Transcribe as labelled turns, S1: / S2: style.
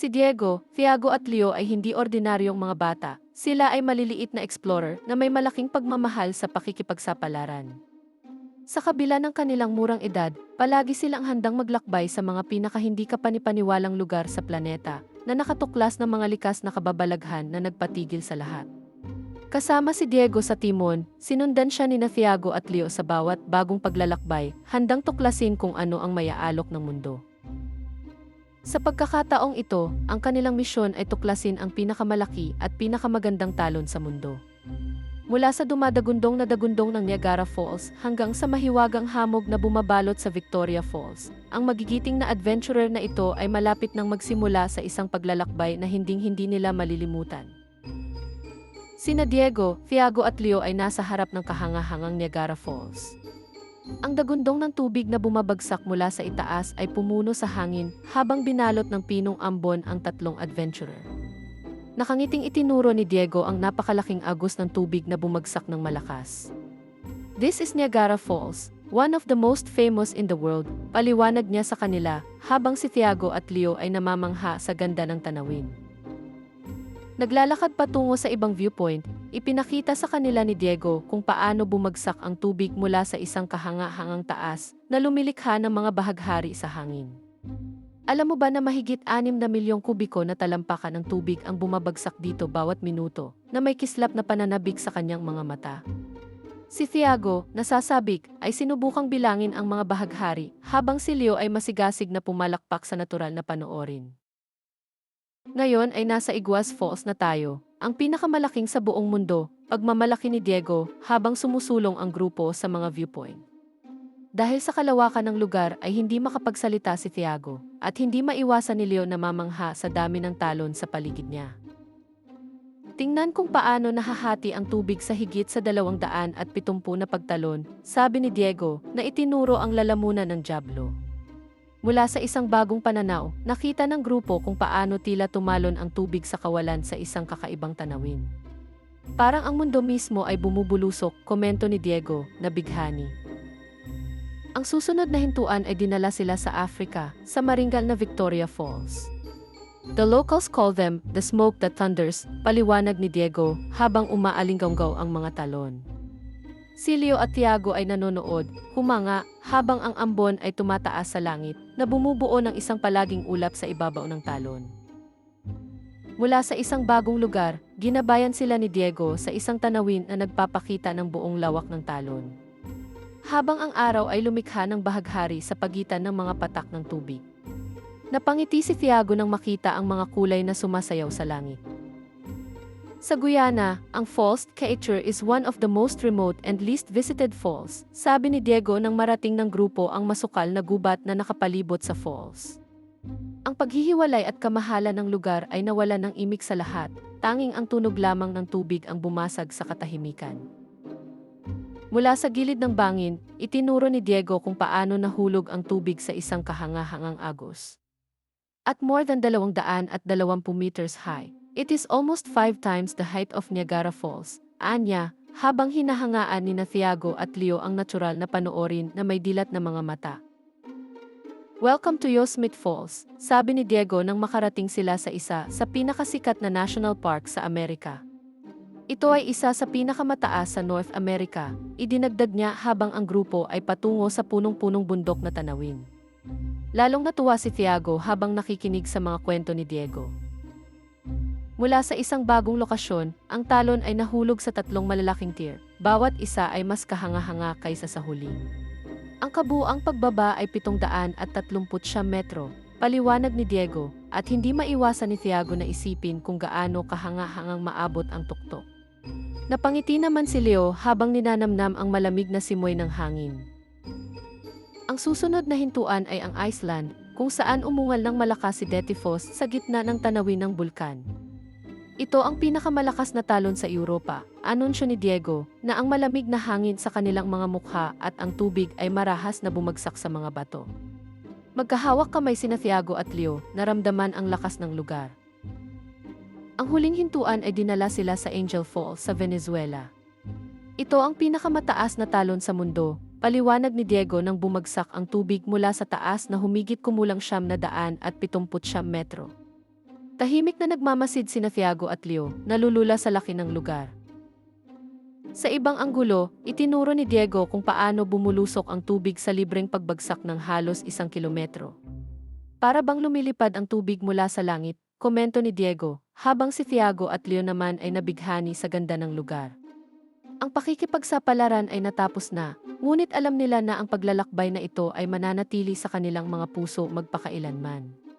S1: Si Diego, Thiago at Leo ay hindi ordinaryong mga bata. Sila ay maliliit na explorer na may malaking pagmamahal sa pakikipagsapalaran. Sa kabila ng kanilang murang edad, palagi silang handang maglakbay sa mga pinakahindi kapanipaniwalang lugar sa planeta na nakatuklas ng mga likas na kababalaghan na nagpatigil sa lahat. Kasama si Diego sa timon, sinundan siya ni Thiago at Leo sa bawat bagong paglalakbay, handang tuklasin kung ano ang mayaalok ng mundo. Sa pagkakataong ito, ang kanilang misyon ay tuklasin ang pinakamalaki at pinakamagandang talon sa mundo. Mula sa dumadagundong na dagundong ng Niagara Falls hanggang sa mahiwagang hamog na bumabalot sa Victoria Falls, ang magigiting na adventurer na ito ay malapit nang magsimula sa isang paglalakbay na hinding-hindi nila malilimutan. Sina Diego, Thiago at Leo ay nasa harap ng kahangahangang Niagara Falls. Ang dagundong ng tubig na bumabagsak mula sa itaas ay pumuno sa hangin habang binalot ng pinong ambon ang tatlong adventurer. Nakangiting itinuro ni Diego ang napakalaking agos ng tubig na bumagsak ng malakas. This is Niagara Falls, one of the most famous in the world, paliwanag niya sa kanila habang si Thiago at Leo ay namamangha sa ganda ng tanawin. Naglalakad patungo sa ibang viewpoint, ipinakita sa kanila ni Diego kung paano bumagsak ang tubig mula sa isang kahanga-hangang taas na lumilikha ng mga bahaghari sa hangin. Alam mo ba na mahigit 6 na milyong kubiko na talampakan ng tubig ang bumabagsak dito bawat minuto na may kislap na pananabik sa kanyang mga mata? Si Thiago, nasasabik, ay sinubukang bilangin ang mga bahaghari habang si Leo ay masigasig na pumalakpak sa natural na panoorin. Ngayon ay nasa Iguas Falls na tayo, ang pinakamalaking sa buong mundo, pagmamalaki ni Diego habang sumusulong ang grupo sa mga viewpoint. Dahil sa kalawakan ng lugar ay hindi makapagsalita si Thiago at hindi maiwasan ni Leo na mamangha sa dami ng talon sa paligid niya. Tingnan kung paano nahahati ang tubig sa higit sa 270 na pagtalon, sabi ni Diego na itinuro ang lalamunan ng Diablo. Mula sa isang bagong pananaw, nakita ng grupo kung paano tila tumalon ang tubig sa kawalan sa isang kakaibang tanawin. Parang ang mundo mismo ay bumubulusok, komento ni Diego, na bighani. Ang susunod na hintuan ay dinala sila sa Africa, sa maringgal na Victoria Falls. The locals call them the smoke that thunders, paliwanag ni Diego habang umaalinggaw ang mga talon. Silio at Tiago ay nanonood, humanga, habang ang ambon ay tumataas sa langit, na bumubuo ng isang palaging ulap sa ibabaw ng talon. Mula sa isang bagong lugar, ginabayan sila ni Diego sa isang tanawin na nagpapakita ng buong lawak ng talon. Habang ang araw ay lumikha ng bahaghari sa pagitan ng mga patak ng tubig. Napangiti si Tiago nang makita ang mga kulay na sumasayaw sa langit. Sa Guyana, ang Falls Kaitur is one of the most remote and least visited falls, sabi ni Diego nang marating ng grupo ang masukal na gubat na nakapalibot sa falls. Ang paghihiwalay at kamahalan ng lugar ay nawala ng imik sa lahat, tanging ang tunog lamang ng tubig ang bumasag sa katahimikan. Mula sa gilid ng bangin, itinuro ni Diego kung paano nahulog ang tubig sa isang kahanga-hangang agos. At more than 220 meters high, It is almost five times the height of Niagara Falls. Anya, habang hinahangaan ni na Thiago at Leo ang natural na panoorin na may dilat na mga mata. Welcome to Yosemite Falls, sabi ni Diego nang makarating sila sa isa sa pinakasikat na national park sa Amerika. Ito ay isa sa pinakamataas sa North America, idinagdag niya habang ang grupo ay patungo sa punong-punong bundok na tanawin. Lalong natuwa si Thiago habang nakikinig sa mga kwento ni Diego. Mula sa isang bagong lokasyon, ang talon ay nahulog sa tatlong malalaking tier. Bawat isa ay mas kahanga-hanga kaysa sa huli. Ang kabuang pagbaba ay 730 metro, paliwanag ni Diego, at hindi maiwasan ni Thiago na isipin kung gaano kahanga-hangang maabot ang tuktok. Napangiti naman si Leo habang ninanamnam ang malamig na simoy ng hangin. Ang susunod na hintuan ay ang Iceland, kung saan umungal ng malakas si Detifos sa gitna ng tanawin ng bulkan. Ito ang pinakamalakas na talon sa Europa, anunsyo ni Diego, na ang malamig na hangin sa kanilang mga mukha at ang tubig ay marahas na bumagsak sa mga bato. Magkahawak kamay sina Thiago at Leo, naramdaman ang lakas ng lugar. Ang huling hintuan ay dinala sila sa Angel Falls sa Venezuela. Ito ang pinakamataas na talon sa mundo, paliwanag ni Diego nang bumagsak ang tubig mula sa taas na humigit kumulang siyam na daan at pitumput siyam metro. Tahimik na nagmamasid sina Thiago at Leo, nalulula sa laki ng lugar. Sa ibang anggulo, itinuro ni Diego kung paano bumulusok ang tubig sa libreng pagbagsak ng halos isang kilometro. Para bang lumilipad ang tubig mula sa langit, komento ni Diego, habang si Thiago at Leo naman ay nabighani sa ganda ng lugar. Ang pakikipagsapalaran ay natapos na, ngunit alam nila na ang paglalakbay na ito ay mananatili sa kanilang mga puso magpakailanman.